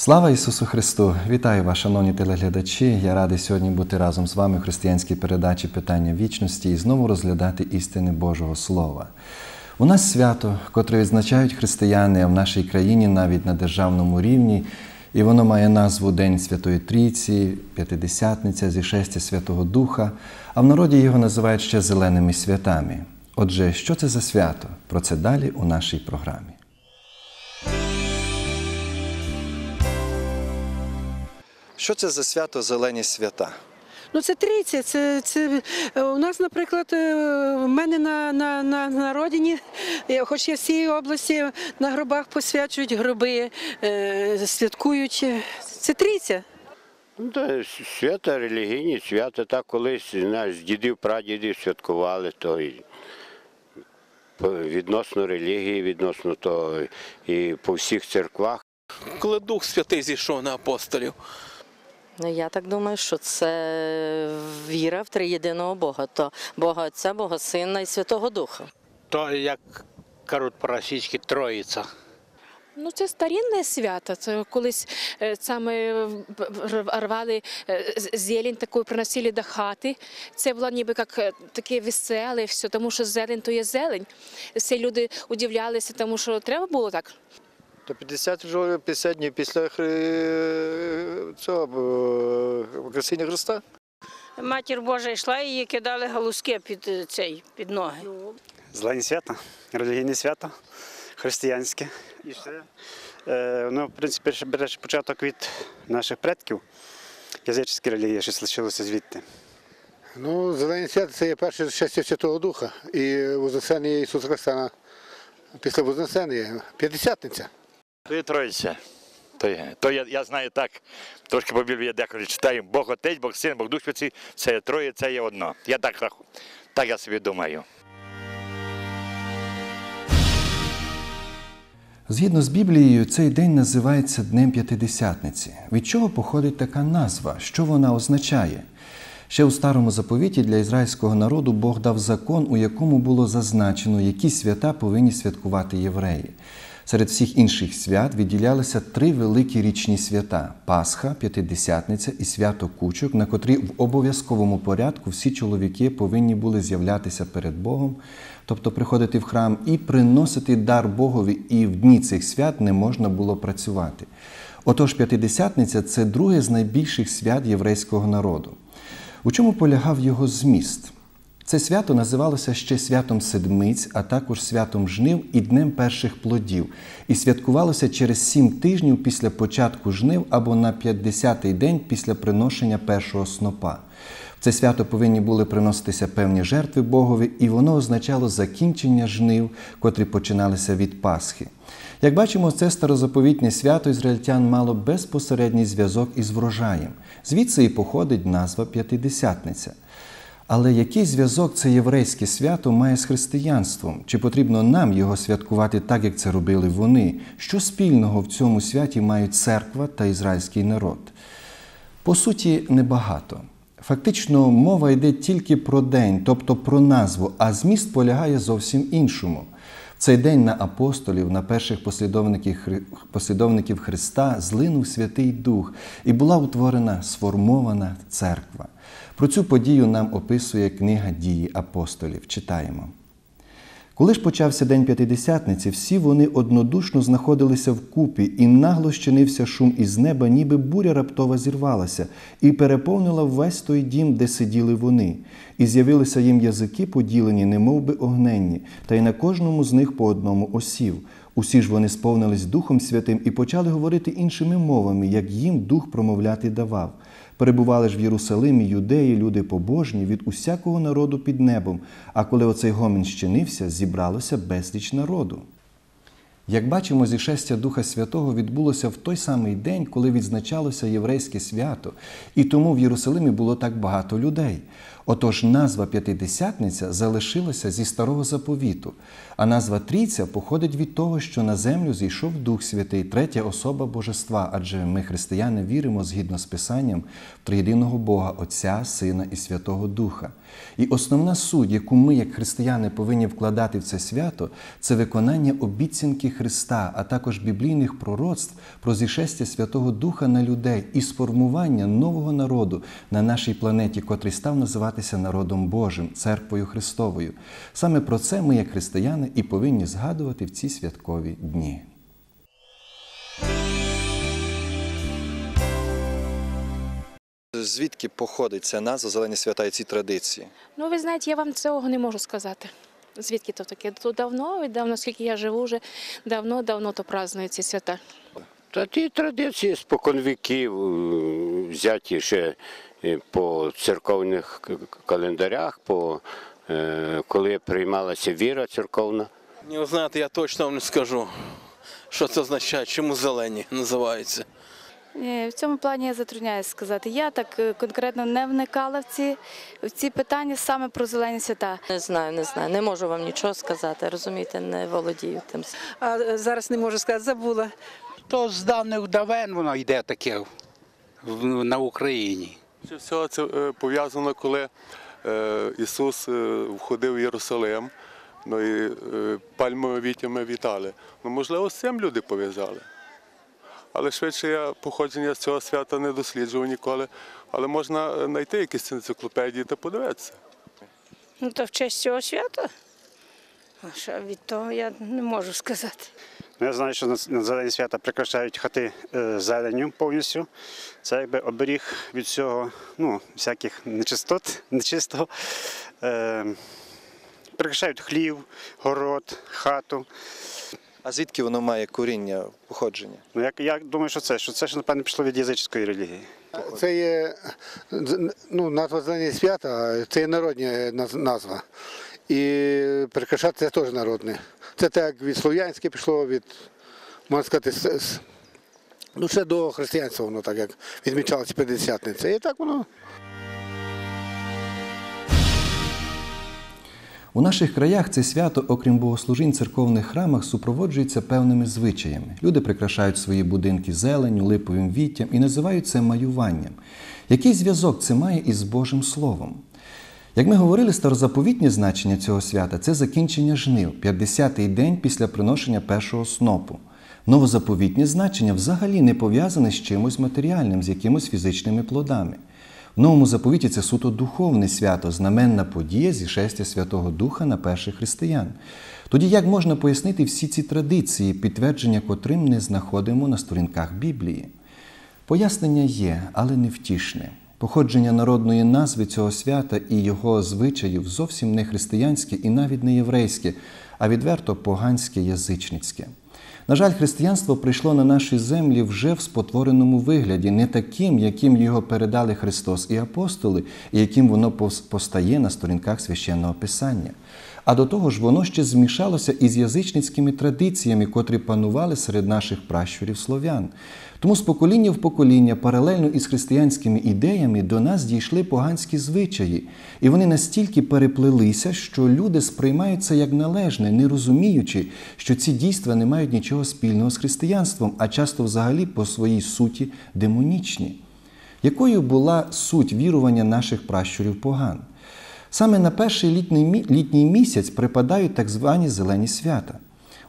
Слава Ісусу Христу! Вітаю вас, шановні телеглядачі. Я радий сьогодні бути разом з вами в християнській передачі Питання вічності і знову розглядати істини Божого Слова. У нас свято, котре відзначають християни в нашій країні навіть на державному рівні, і воно має назву День Святої Трійці, П'ятидесятниця, зішестя Святого Духа, а в народі його називають ще зеленими святами. Отже, що це за свято? Про це далі у нашій програмі. Що це за свято Зелені свята? Ну це трійця. Це, це е, у нас, наприклад, е, в мене на, на, на, на родині, е, хоч я в цій області на гробах посвячують гроби, е, святкують. Це трійця. Ну, та свята, релігійні свята, так колись наш дідів, прадідів святкували, то і відносно релігії, відносно того і по всіх церквах. коли Дух Святий зійшов на апостолів. Ну, я так думаю, що це віра в триєдиного Бога, то Бога Отця, Бога Сина і Святого Духа. То, як кажуть по-російськи, троїця. Ну, це старінне свято. Це колись е, саме рвали е, зелень таку, приносили до хати. Це було ніби як е, таке веселе, все, тому що зелень то є зелень. Всі люди удивлялися, тому що треба було так. То 50 вже 50 днів після цього е, Воскресіння Христа. Матір Божа йшла і їй кидали галузки під е, цей під ноги. Зелені свята, релігійні свята, християнське. І все. Е, воно, в принципі, ще бере початок від наших предків. Язичські релігії, що лишилося звідти. Ну, зелені свята це є перше щастя Святого Духа і Вознесення Ісуса Христа після Вознесення. П'ятдесятниця. То є Троїця. То, є, то я, я знаю так, трошки по Біблії я деколи читаю. Бог Отець, Бог Син, Бог Дух Святий, це є троє, це є одно. Я так рахую. Так я собі думаю. Згідно з Біблією, цей день називається Днем П'ятидесятниці. Від чого походить така назва? Що вона означає? Ще у старому заповіті для ізраїльського народу Бог дав закон, у якому було зазначено, які свята повинні святкувати євреї. Серед всіх інших свят відділялися три великі річні свята Пасха, П'ятидесятниця і свято Кучок, на котрі в обов'язковому порядку всі чоловіки повинні були з'являтися перед Богом, тобто приходити в храм і приносити дар Богові, і в дні цих свят не можна було працювати. Отож, П'ятидесятниця це друге з найбільших свят єврейського народу. У чому полягав його зміст? Це свято називалося ще святом седмиць, а також святом жнив і днем перших плодів, і святкувалося через сім тижнів після початку жнив або на 50-й день після приношення першого снопа. В це свято повинні були приноситися певні жертви Богові, і воно означало закінчення жнив, котрі починалися від Пасхи. Як бачимо, це старозаповітнє свято ізраїльтян мало безпосередній зв'язок із врожаєм. Звідси і походить назва П'ятидесятниця. Але який зв'язок це єврейське свято має з християнством? Чи потрібно нам його святкувати так, як це робили вони? Що спільного в цьому святі мають церква та ізраїльський народ? По суті, небагато. Фактично, мова йде тільки про день, тобто про назву, а зміст полягає зовсім іншому. Цей день на апостолів, на перших послідовників, послідовників Христа злинув Святий Дух і була утворена сформована церква. Про цю подію нам описує книга дії апостолів. Читаємо. Коли ж почався день п'ятидесятниці, всі вони однодушно знаходилися вкупі, і нагло щинився шум із неба, ніби буря раптова зірвалася, і переповнила весь той дім, де сиділи вони. І з'явилися їм язики поділені, немов би огненні, та й на кожному з них по одному осів. Усі ж вони сповнились Духом Святим і почали говорити іншими мовами, як їм дух промовляти давав. Перебували ж в Єрусалимі юдеї, люди побожні від усякого народу під небом. А коли оцей гомін щинився, зібралося безліч народу. Як бачимо, зішестя Духа Святого відбулося в той самий день, коли відзначалося єврейське свято, і тому в Єрусалимі було так багато людей. Отож, назва П'ятидесятниця залишилася зі старого заповіту, а назва Трійця походить від того, що на землю зійшов Дух Святий, третя особа Божества, адже ми, християни, віримо згідно з Писанням в триєдиного Бога, Отця, Сина і Святого Духа. І основна суть, яку ми, як християни, повинні вкладати в це свято, це виконання обіцянки Христа, а також біблійних пророцтв про зішестя Святого Духа на людей і сформування нового народу на нашій планеті, котрий став називатися народом Божим, церквою Христовою. Саме про це ми, як християни, і повинні згадувати в ці святкові дні. Звідки походить ця назва зелені свята і ці традиції? Ну, ви знаєте, я вам цього не можу сказати. Звідки то таке? То давно, від давно, скільки я живу, вже давно-давно то празднують ці свята. Та ті традиції спокон віків е, взяті ще по церковних календарях, по, е, коли приймалася віра церковна. Ви знаєте, я точно вам не скажу, що це означає, чому зелені називаються. В цьому плані я затрудняюсь сказати. Я так е, конкретно не вникала в ці, в ці питання саме про зелені свята. Не знаю, не знаю. Не можу вам нічого сказати, розумієте, не володію тим. А е, зараз не можу сказати, забула. То з давних давен воно йде таке на Україні. Все це е, пов'язано, коли е, Ісус е, входив в Єрусалим, ну і пальмовими вітями вітали. Ну, можливо, з цим люди пов'язали. Але швидше я походження з цього свята не досліджував ніколи. Але можна знайти якісь енциклопедії та подивитися. Ну, то в честь цього свята. А що від того я не можу сказати. Ну, я знаю, що на, зелені свята прикрашають хати е, зеленню повністю. Це якби оберіг від всього, ну, всяких нечистот, нечистого. Е, прикрашають хлів, город, хату. А звідки воно має коріння походження? Ну, я, я думаю, що це, що це ж, напевно, пішло від язичської релігії. Це є ну, назва зелені свята, це є народня назва. І прикрашати це теж народне. Це так від слов'янське пішло, від, можна сказати, ну, ще до християнства воно так як відмічалося П'ятдесятниця. І так воно. У наших краях це свято, окрім богослужінь церковних храмах, супроводжується певними звичаями. Люди прикрашають свої будинки зеленню, липовим віттям і називають це маюванням. Який зв'язок це має із Божим Словом? Як ми говорили, старозаповітнє значення цього свята це закінчення жнив, 50-й день після приношення першого снопу. Новозаповітнє значення взагалі не пов'язане з чимось матеріальним, з якимось фізичними плодами. В новому заповіті це суто духовне свято, знаменна подія зішестя Святого Духа на перших християн. Тоді як можна пояснити всі ці традиції, підтвердження котрим не знаходимо на сторінках Біблії? Пояснення є, але не втішне. Походження народної назви цього свята і його звичаїв зовсім не християнське і навіть не єврейське, а відверто поганське язичницьке. На жаль, християнство прийшло на наші землі вже в спотвореному вигляді, не таким, яким його передали Христос і апостоли, і яким воно постає на сторінках священного Писання. А до того ж, воно ще змішалося із язичницькими традиціями, котрі панували серед наших пращурів слов'ян. Тому з покоління в покоління, паралельно із християнськими ідеями, до нас дійшли поганські звичаї, і вони настільки переплелися, що люди сприймають це як належне, не розуміючи, що ці дійства не мають нічого спільного з християнством, а часто взагалі по своїй суті демонічні. Якою була суть вірування наших пращурів поган? Саме на перший літній, літній місяць припадають так звані зелені свята.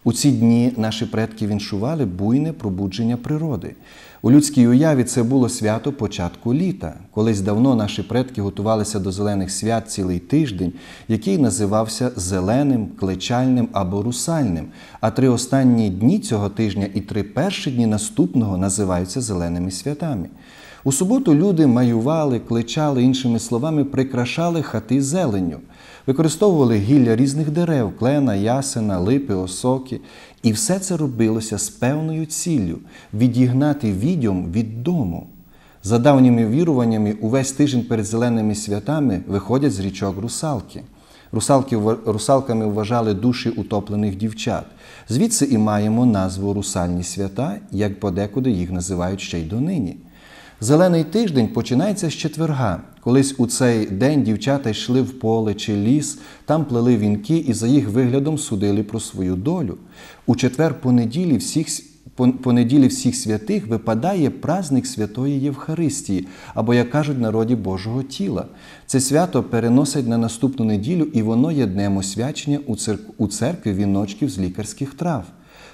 У ці дні наші предки віншували буйне пробудження природи. У людській уяві це було свято початку літа. Колись давно наші предки готувалися до зелених свят цілий тиждень, який називався зеленим, клечальним або русальним. А три останні дні цього тижня і три перші дні наступного називаються зеленими святами. У суботу люди маювали, кличали, іншими словами, прикрашали хати зеленню, використовували гілля різних дерев, клена, ясена, липи, осоки. І все це робилося з певною ціллю відігнати відьом від дому. За давніми віруваннями, увесь тиждень перед зеленими святами виходять з річок русалки. Русалки, русалками вважали душі утоплених дівчат. Звідси і маємо назву русальні свята, як подекуди їх називають ще й донині. Зелений тиждень починається з четверга, Колись у цей день дівчата йшли в поле чи ліс, там плели вінки і за їх виглядом судили про свою долю. У четвер по неділі всіх по- по всіх святих випадає праздник Святої Євхаристії, або, як кажуть, народі Божого тіла. Це свято переносять на наступну неділю, і воно є днем освячення у церк- у церкві віночків з лікарських трав.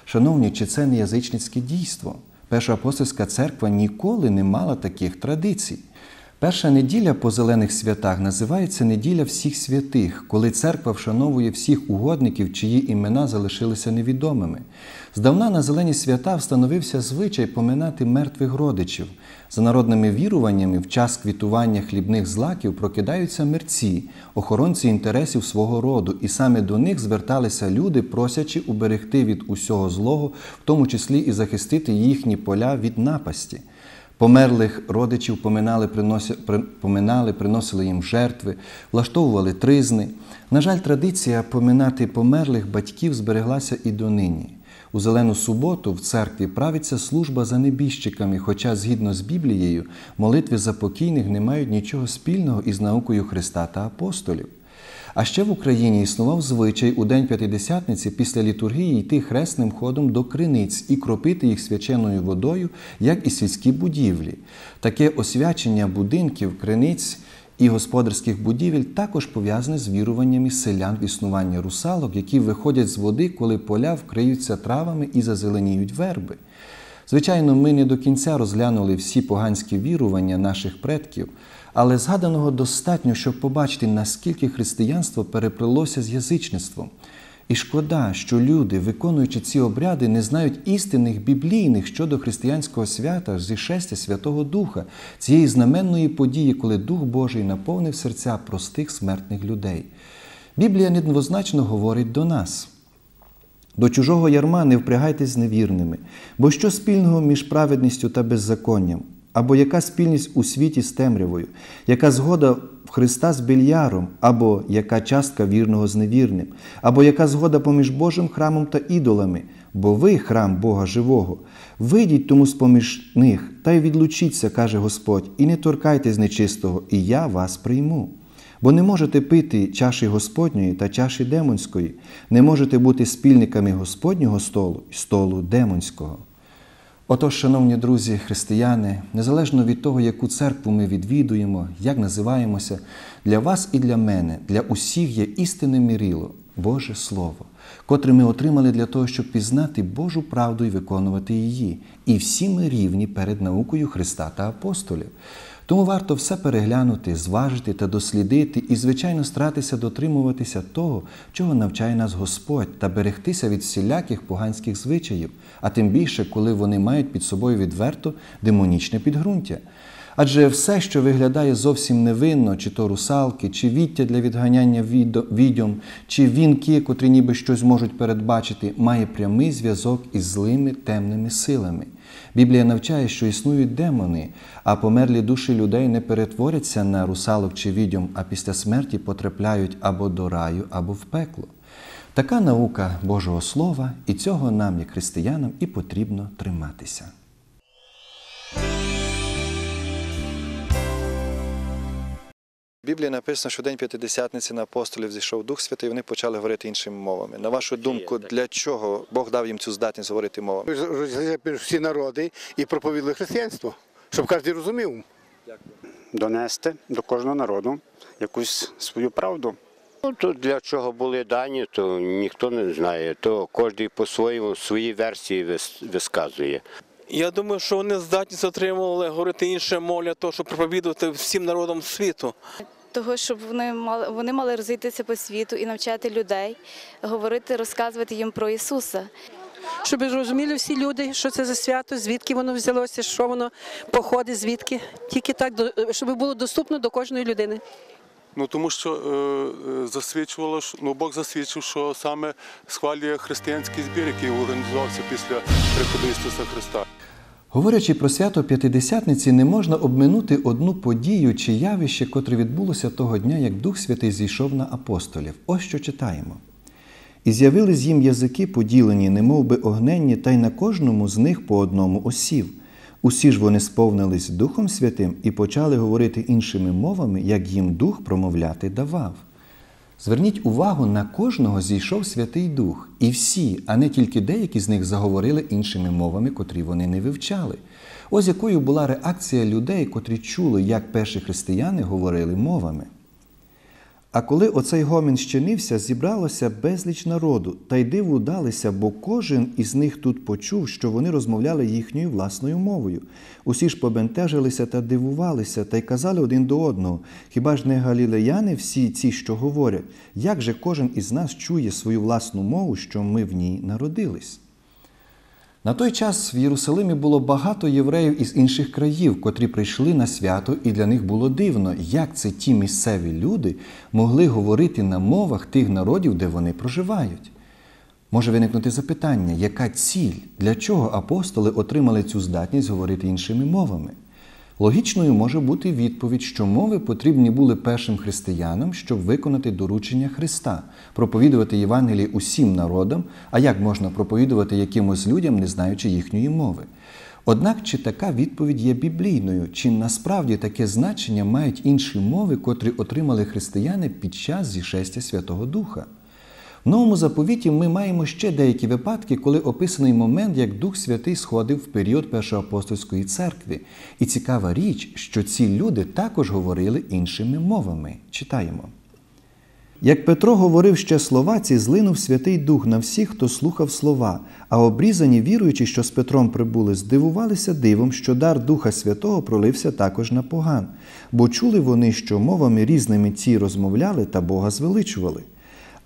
Шановні, чи це не язичницьке дійство? Перша апостольська церква ніколи не мала таких традицій. Перша неділя по зелених святах називається неділя всіх святих, коли церква вшановує всіх угодників, чиї імена залишилися невідомими. Здавна на зелені свята встановився звичай поминати мертвих родичів. За народними віруваннями, в час квітування хлібних злаків прокидаються мерці, охоронці інтересів свого роду, і саме до них зверталися люди, просячи уберегти від усього злого, в тому числі і захистити їхні поля від напасті. Померлих родичів поминали, поминали, приносили їм жертви, влаштовували тризни. На жаль, традиція поминати померлих батьків збереглася і донині. У Зелену суботу в церкві правиться служба за небіжчиками, хоча, згідно з Біблією, молитви за покійних не мають нічого спільного із наукою Христа та апостолів. А ще в Україні існував звичай у День П'ятидесятниці після літургії йти хресним ходом до криниць і кропити їх свяченою водою, як і сільські будівлі. Таке освячення будинків, криниць і господарських будівель також пов'язане з віруваннями селян в існування русалок, які виходять з води, коли поля вкриються травами і зазеленіють верби. Звичайно, ми не до кінця розглянули всі поганські вірування наших предків, але згаданого достатньо, щоб побачити, наскільки християнство переплилося з язичництвом. І шкода, що люди, виконуючи ці обряди, не знають істинних біблійних щодо християнського свята зішестя Святого Духа, цієї знаменної події, коли Дух Божий наповнив серця простих смертних людей. Біблія недвозначно говорить до нас. До чужого ярма не впрягайтесь з невірними, бо що спільного між праведністю та беззаконням? Або яка спільність у світі з темрявою, яка згода в Христа з більяром, або яка частка вірного з невірним, або яка згода поміж Божим храмом та ідолами, бо ви храм Бога живого. Вийдіть тому з поміж них та й відлучіться, каже Господь, і не торкайтесь нечистого, і я вас прийму. Бо не можете пити чаші Господньої та чаші демонської, не можете бути спільниками Господнього столу і столу демонського. Отож, шановні друзі, християни, незалежно від того, яку церкву ми відвідуємо, як називаємося, для вас і для мене, для усіх є істинне мірило, Боже Слово, котре ми отримали для того, щоб пізнати Божу правду і виконувати її. І всі ми рівні перед наукою Христа та апостолів. Тому варто все переглянути, зважити та дослідити і, звичайно, старатися дотримуватися того, чого навчає нас Господь, та берегтися від всіляких поганських звичаїв, а тим більше, коли вони мають під собою відверто демонічне підґрунтя. Адже все, що виглядає зовсім невинно, чи то русалки, чи віття для відганяння відьом, чи вінки, котрі ніби щось можуть передбачити, має прямий зв'язок із злими темними силами. Біблія навчає, що існують демони, а померлі душі людей не перетворяться на русалок чи відьом, а після смерті потрапляють або до раю, або в пекло. Така наука Божого Слова, і цього нам, як християнам, і потрібно триматися. Біблії написано, що день п'ятидесятниці на апостолів зійшов Дух Святий, і вони почали говорити іншими мовами. На вашу думку, для чого Бог дав їм цю здатність говорити мовами? Всі народи і проповідали християнство, щоб кожен розумів. Донести до кожного народу якусь свою правду. Ну, то для чого були дані, то ніхто не знає. То кожен по-своєму свої версії висказує. Я думаю, що вони здатність отримували говорити інше мов для того, щоб проповідувати всім народам світу. Того, щоб вони мали вони мали розійтися по світу і навчати людей, говорити, розказувати їм про Ісуса. Щоб розуміли всі люди, що це за свято, звідки воно взялося, що воно походить, звідки. Тільки так, до- щоб було доступно до кожної людини. Ну тому що е, е, засвідчувало, що- ну Бог засвідчив, що саме схвалює християнський збір, який організувався після приходу Ісуса Христа. Говорячи про свято П'ятидесятниці, не можна обминути одну подію чи явище, котре відбулося того дня, як Дух Святий зійшов на апостолів. Ось що читаємо. І з'явились їм язики поділені, немов би огненні, та й на кожному з них по одному осів. Усі ж вони сповнились Духом Святим і почали говорити іншими мовами, як їм Дух промовляти давав. Зверніть увагу, на кожного зійшов Святий Дух, і всі, а не тільки деякі з них заговорили іншими мовами, котрі вони не вивчали. Ось якою була реакція людей, котрі чули, як перші християни говорили мовами. А коли оцей гомін щинився, зібралося безліч народу, та й диву далися, бо кожен із них тут почув, що вони розмовляли їхньою власною мовою. Усі ж побентежилися та дивувалися, та й казали один до одного: хіба ж не галілеяни всі ці, що говорять, як же кожен із нас чує свою власну мову, що ми в ній народились? На той час в Єрусалимі було багато євреїв із інших країв, котрі прийшли на свято, і для них було дивно, як це ті місцеві люди могли говорити на мовах тих народів, де вони проживають. Може виникнути запитання, яка ціль, для чого апостоли отримали цю здатність говорити іншими мовами? Логічною може бути відповідь, що мови потрібні були першим християнам, щоб виконати доручення Христа, проповідувати Євангеліє усім народам, а як можна проповідувати якимось людям, не знаючи їхньої мови. Однак чи така відповідь є біблійною, чи насправді таке значення мають інші мови, котрі отримали християни під час зішестя Святого Духа? Новому заповіті ми маємо ще деякі випадки, коли описаний момент, як Дух Святий сходив в період Першоапостольської церкви. І цікава річ, що ці люди також говорили іншими мовами. Читаємо. Як Петро говорив ще слова, ці злинув Святий Дух на всіх, хто слухав слова, а обрізані, віруючи, що з Петром прибули, здивувалися дивом, що дар Духа Святого пролився також на поган, бо чули вони, що мовами різними ці розмовляли та Бога звеличували.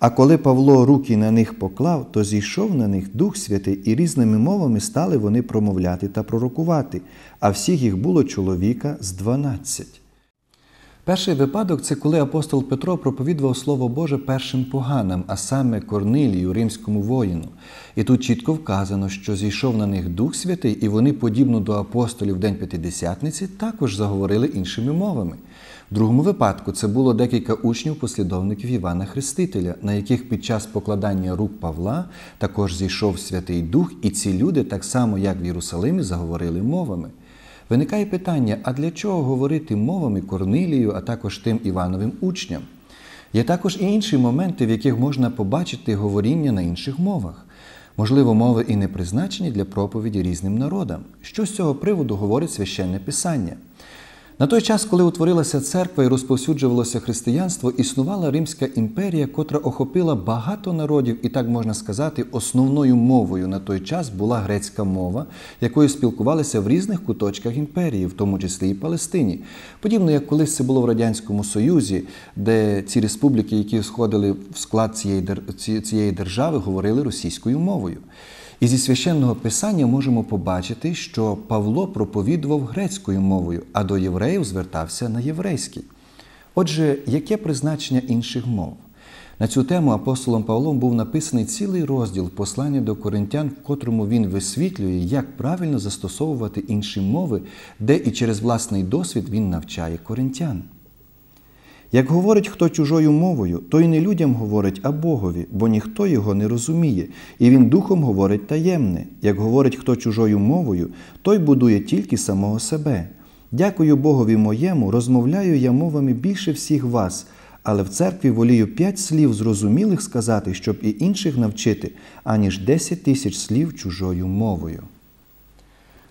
А коли Павло руки на них поклав, то зійшов на них Дух Святий, і різними мовами стали вони промовляти та пророкувати, а всіх їх було чоловіка з дванадцять. Перший випадок це коли апостол Петро проповідував Слово Боже першим поганам, а саме Корнилію, римському воїну. І тут чітко вказано, що зійшов на них Дух Святий, і вони, подібно до апостолів в День П'ятидесятниці, також заговорили іншими мовами. В другому випадку це було декілька учнів-послідовників Івана Хрестителя, на яких під час покладання рук Павла також зійшов Святий Дух, і ці люди, так само як в Єрусалимі, заговорили мовами. Виникає питання: а для чого говорити мовами Корнилію, а також тим Івановим учням? Є також і інші моменти, в яких можна побачити говоріння на інших мовах. Можливо, мови і не призначені для проповіді різним народам. Що з цього приводу говорить священне писання? На той час, коли утворилася церква і розповсюджувалося християнство, існувала Римська імперія, котра охопила багато народів, і так можна сказати, основною мовою на той час була грецька мова, якою спілкувалися в різних куточках імперії, в тому числі і Палестині. Подібно як колись це було в Радянському Союзі, де ці республіки, які сходили в склад цієї, цієї держави, говорили російською мовою. І зі священного писання можемо побачити, що Павло проповідував грецькою мовою, а до євреїв звертався на єврейській. Отже, яке призначення інших мов? На цю тему апостолом Павлом був написаний цілий розділ послання до коринтян, в котрому він висвітлює, як правильно застосовувати інші мови, де і через власний досвід він навчає коринтян. Як говорить хто чужою мовою, то й не людям говорить, а Богові, бо ніхто його не розуміє, і він духом говорить таємне. Як говорить хто чужою мовою, той будує тільки самого себе. Дякую Богові моєму, розмовляю я мовами більше всіх вас, але в церкві волію п'ять слів зрозумілих сказати, щоб і інших навчити, аніж десять тисяч слів чужою мовою.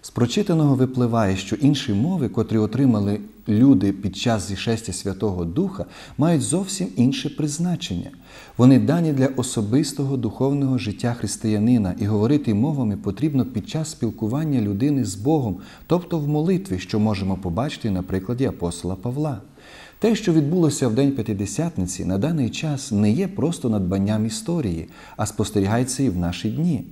З прочитаного випливає, що інші мови, котрі отримали люди під час зішестя Святого Духа, мають зовсім інше призначення. Вони дані для особистого духовного життя християнина, і говорити мовами потрібно під час спілкування людини з Богом, тобто в молитві, що можемо побачити на прикладі апостола Павла. Те, що відбулося в День П'ятидесятниці, на даний час не є просто надбанням історії, а спостерігається і в наші дні.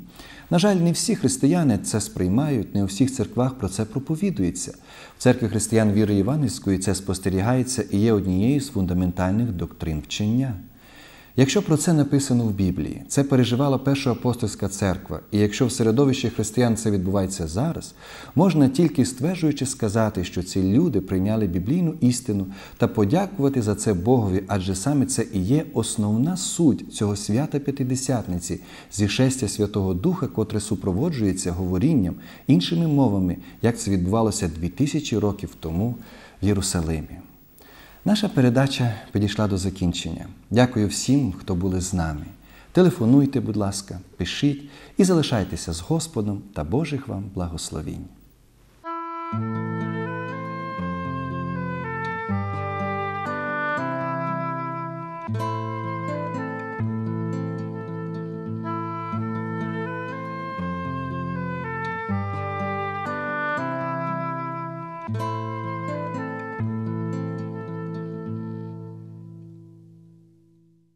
На жаль, не всі християни це сприймають, не у всіх церквах про це проповідується. В церкві християн віри Іванівської це спостерігається і є однією з фундаментальних доктрин вчення. Якщо про це написано в Біблії, це переживала перша апостольська церква, і якщо в середовищі християн це відбувається зараз, можна тільки стверджуючи сказати, що ці люди прийняли біблійну істину та подякувати за це Богові, адже саме це і є основна суть цього свята П'ятидесятниці, зішестя Святого Духа, котре супроводжується говорінням іншими мовами, як це відбувалося 2000 років тому в Єрусалимі. Наша передача підійшла до закінчення. Дякую всім, хто були з нами. Телефонуйте, будь ласка, пишіть і залишайтеся з Господом та Божих вам благословінь.